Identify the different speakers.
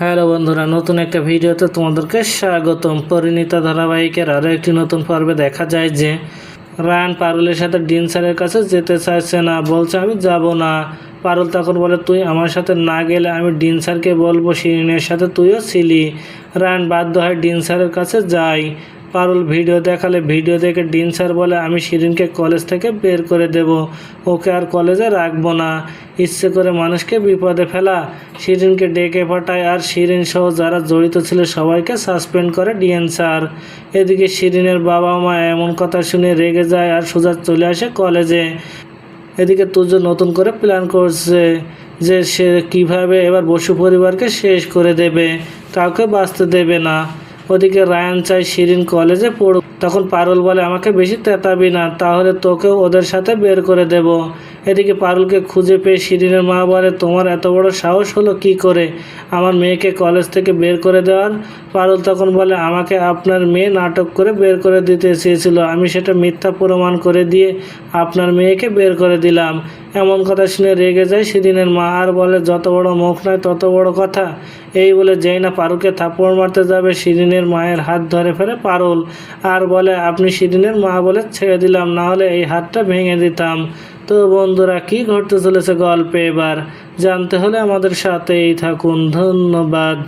Speaker 1: Hello বন্ধুরা, নতুন একটা ভিডিওতে তোমাদেরকে স্বাগতম। পরিণীতা ধারাবাহিকের আরও একটি নতুন পর্বে দেখা যায় যে, রায়ান পারুলের সাথে ডিন স্যারের কাছে যেতে চাইছে না, বলছে, আমি যাব না। পারুল তখন বলে, তুই আমার সাথে না গেলে আমি ডিন স্যারকে বলব, শিরিনের সাথে তুইও ছিলি। রায়ান বাধ্য হয় ডিন স্যারের কাছে যাই পারুল ভিডিও দেখালে ভিডিও দেখে ডিন স্যার বলে, আমি শিরিনকে কলেজ থেকে বের করে দেব। ওকে আর কলেজে রাখব না। ইচ্ছে করে মানুষকে বিপদে ফেলা। শিরিনকে ডেকে পাঠায় আর শিরিন সহ যারা জড়িত ছিল সবাইকে সাসপেন্ড করে ডিএন স্যার। এদিকে শিরিনের বাবা মা এমন কথা শুনে রেগে যায় আর সোজা চলে আসে কলেজে। এদিকে তুজ নতুন করে প্ল্যান করছে যে সে কীভাবে এবার বসু পরিবারকে শেষ করে দেবে। কাউকে বাঁচতে দেবে না। ওদিকে রায়ান চাই শিরিন কলেজে পড়ুক। তখন পারুল বলে, আমাকে বেশি তেতাবি না, তাহলে তোকে ওদের সাথে বের করে দেব। এদিকে পারুলকে খুঁজে পেয়ে শিরিনের মা বলে, তোমার এত বড় সাহস হলো কি করে? আমার মেয়েকে কলেজ থেকে বের করে দেওয়ার? পারুল তখন বলে, আমাকে আপনার মেয়ে নাটক করে বের করে দিতে চেয়েছিল। আমি সেটা মিথ্যা প্রমাণ করে দিয়ে আপনার মেয়েকে বের করে দিলাম। এমন কথা শুনে রেগে যায় সেদিনের মা আর বলে, যত বড় মুখ নয়, তত বড় কথা। এই বলে যেই না পারুলকে থাপ্পড় মারতে যাবে শিরিনের মায়ের হাত ধরে ফেলে পারুল। আর বলে, আপনি শিরিনের মা বলে ছেড়ে দিলাম, না হলে এই হাতটা ভেঙে দিতাম। তো বন্ধুরা কি ঘটতে চলেছে গল্পে এবার? জানতে হলে আমাদের সাথেই থাকুন। ধন্যবাদ।